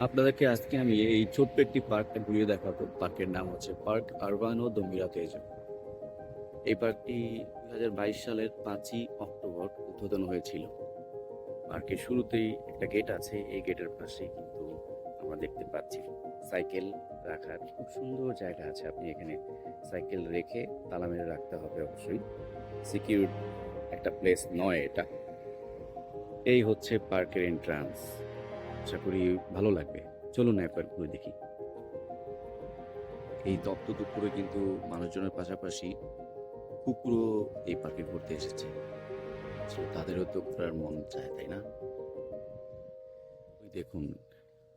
আপনাদেরকে আজকে আমি এই ছোট্ট একটি পার্কটা ঘুরিয়ে দেখাবো। পার্কের নাম হচ্ছে পার্ক আরবানো দমিরা তেজ। এই পার্কটি দুহাজার বাইশ সালের পাঁচই অক্টোবর উদ্বোধন হয়েছিল। পার্কের শুরুতেই একটা গেট আছে, এই গেটের পাশে কিন্তু আমরা দেখতে পাচ্ছি সাইকেল রাখার। খুব সুন্দর জায়গা আছে, আপনি এখানে সাইকেল রেখে তালা মেরে রাখতে হবে অবশ্যই। সিকিউর একটা প্লেস নয় এটা। এই হচ্ছে পার্কের এন্ট্রান্স আশা করি ভালো লাগবে। চলুন একবার ঘুরে দেখি। এই তপ্ত দুপুরে কিন্তু মানুষজনের পাশাপাশি কুকুরও এই পার্কে ঘুরতে এসেছে। তাদেরও তো ঘোরার মন চায়, তাই না? দেখুন,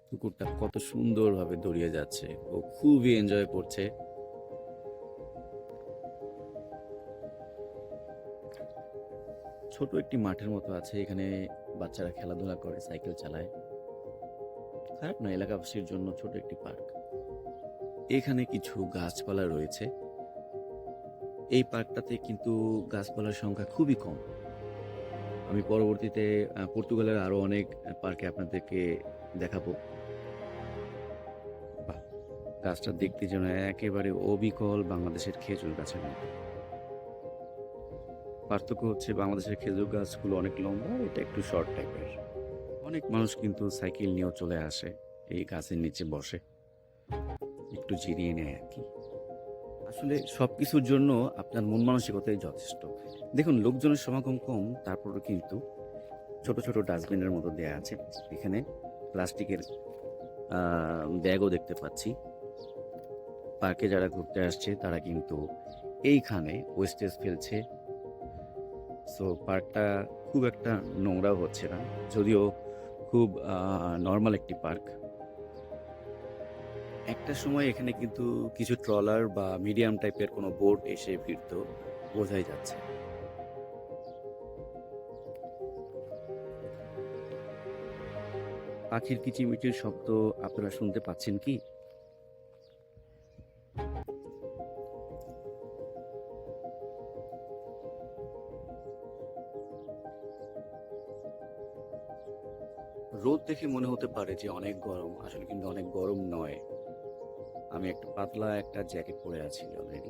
কুকুরটা কত সুন্দরভাবে দৌড়িয়ে যাচ্ছে। ও খুবই এনজয় করছে। ছোট একটি মাঠের মতো আছে। এখানে বাচ্চারা খেলাধুলা করে, সাইকেল চালায়। খারাপ না এলাকাবাসীর জন্য ছোট একটি পার্ক? এখানে কিছু গাছপালা রয়েছে। এই পার্কটাতে কিন্তু গাছপালার সংখ্যা খুবই কম। আমি পরবর্তীতে পর্তুগালের আরও অনেক পার্কে আপনাদেরকে দেখাবো। গাছটা দেখতে যেন একেবারে অবিকল বাংলাদেশের খেজুর গাছের মতো। পার্থক্য হচ্ছে বাংলাদেশের খেজুর গাছগুলো অনেক লম্বা, এটা একটু শর্ট টাইপের। অনেক মানুষ কিন্তু সাইকেল নিয়েও চলে আসে, এই গাছের নিচে বসে। একটু জিরিয়ে নেয় আর কি। আসলে সব কিছুর জন্য আপনার মন মানসিকতাই যথেষ্ট। দেখুন, লোকজনের সমাগম কম, তারপরেও কিন্তু ছোট ছোট ডাস্টবিনের মতো দেয়া আছে। এখানে প্লাস্টিকের ব্যাগও দেখতে পাচ্ছি। পার্কে যারা ঘুরতে আসছে, তারা কিন্তু এইখানে ওয়েস্টেজ ফেলছে। সো পার্কটা খুব একটা নোংরাও হচ্ছে না। যদিও খুব নর্মাল একটি পার্ক একটা সময় এখানে কিন্তু কিছু ট্রলার বা মিডিয়াম টাইপের কোনো বোট এসে ফিরত বোঝাই যাচ্ছে। পাখির কিচিমিচির শব্দ আপনারা শুনতে পাচ্ছেন কি? রোদ দেখে মনে হতে পারে যে অনেক গরম, আসলে কিন্তু অনেক গরম নয়। আমি একটা পাতলা একটা জ্যাকেট পরে আছি অলরেডি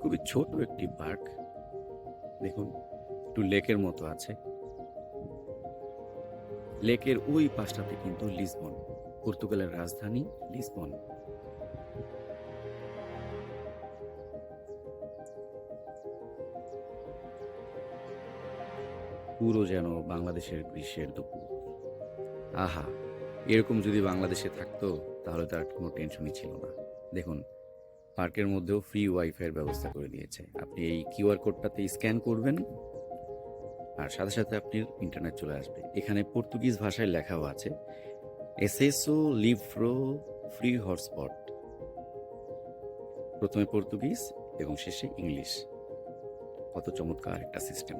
খুবই ছোট একটি পার্ক। দেখুন, একটু লেকের মতো আছে। লেকের ওই পাশটাতে কিন্তু লিসবন, পর্তুগালের রাজধানী লিসবন। পুরো যেন বাংলাদেশের গ্রীষ্মের দুপুর। আহা, এরকম যদি বাংলাদেশে থাকতো, তাহলে তার কোনো টেনশনই ছিল না। দেখুন, পার্কের মধ্যেও ফ্রি ওয়াইফাইয়ের ব্যবস্থা করে দিয়েছে। আপনি এই কিউআর কোডটাতে স্ক্যান করবেন, আর সাথে সাথে আপনি ইন্টারনেট চলে আসবে। এখানে পর্তুগিজ ভাষায় লেখাও আছে এসেসো লিভ্রো ফ্রি হটস্পট প্রথমে পর্তুগিজ এবং শেষে ইংলিশ। কত চমৎকার একটা সিস্টেম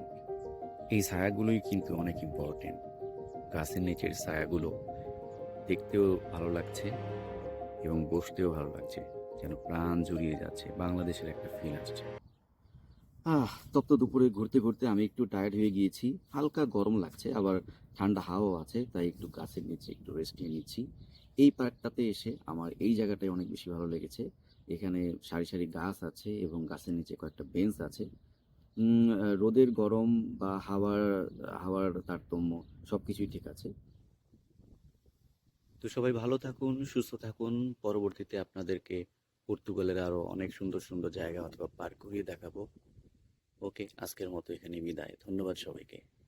এই ছায়াগুলোই কিন্তু অনেক ইম্পর্টেন্ট গাছের নিচের ছায়াগুলো দেখতেও ভালো লাগছে এবং বসতেও ভালো লাগছে, যেন প্রাণ জুড়িয়ে যাচ্ছে, বাংলাদেশের একটা ফিল আসছে। আহ, তপ্ত দুপুরে ঘুরতে ঘুরতে আমি একটু টায়ার্ড হয়ে গিয়েছি, হালকা গরম লাগছে, আবার ঠান্ডা হাওয়াও আছে, তাই একটু গাছের নিচে একটু রেস্ট নিয়ে নিচ্ছি। এই পার্কটাতে এসে আমার এই জায়গাটাই অনেক বেশি ভালো লেগেছে। এখানে সারি সারি গাছ আছে এবং গাছের নিচে কয়েকটা বেঞ্চ আছে। রোদের গরম বা হাওয়ার হাওয়ার তারতম্য সব কিছুই ঠিক আছে। তো সবাই ভালো থাকুন, সুস্থ থাকুন। পরবর্তীতে আপনাদেরকে পর্তুগালের আরও অনেক সুন্দর সুন্দর জায়গা অথবা পার্ক ঘুরিয়ে দেখাবো। ওকে, আজকের মতো এখানে বিদায়। ধন্যবাদ সবাইকে।